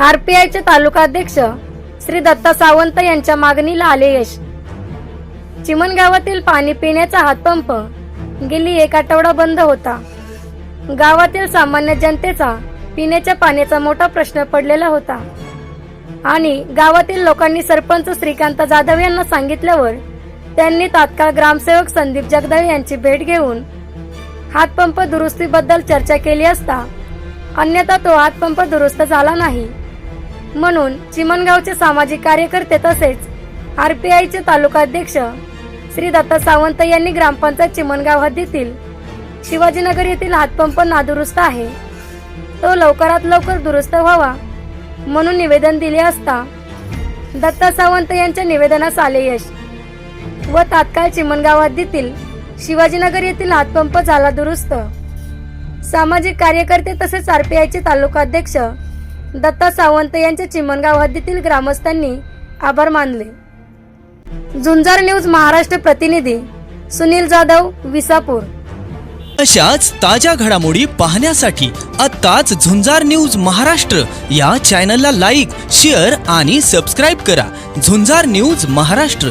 आरपीआयचे तालुकाध्यक्ष श्री दत्ता सावंत यांच्या मागणीला आले यश. चिमणगावातील पाणी पिण्याचा हातपंप गेली एक आठवडा बंद होता. गावातील सामान्य जनतेचा पिण्याच्या पाण्याचा मोठा प्रश्न पडलेला होता. आणि गावातील लोकांनी सरपंच श्रीकांत जाधव यांना सांगितल्यावर त्यांनी तात्काळ ग्रामसेवक संदीप जगदाळे यांची भेट घेऊन हातपंप दुरुस्तीबद्दल चर्चा केली असता अन्यथा तो हातपंप दुरुस्त झाला नाही. म्हणून चिमणगावचे सामाजिक कार्यकर्ते तसेच आरपीआयचे तालुकाध्यक्ष श्री दत्ता सावंत यांनी ग्रामपंचायत चिमणगाव हद्दीतील शिवाजीनगर येथील हातपंप नादुरुस्त आहे. तो लवकरात लवकर दुरुस्त व्हावा म्हणून निवेदन दिले असता दत्ता सावंत यांच्या निवेदनास आले यश व तात्काळ चिमणगाव हद्दीतील शिवाजीनगर येथील हातपंप झाला दुरुस्त. सामाजिक कार्यकर्ते तसेच आरपीआयचे तालुकाध्यक्ष दत्ता सावंत यांच्या चिमणगाव हद्दीतील ग्रामस्थांनी आभार मानले. झुंजार न्यूज महाराष्ट्र प्रतिनिधी सुनील जाधव विसापूर. अशाच ताज्या घडामोडी पाहण्यासाठी आत्ताच झुंजार न्यूज महाराष्ट्र या चॅनलला लाईक शेअर आणि सबस्क्राईब करा. झुंजार न्यूज महाराष्ट्र.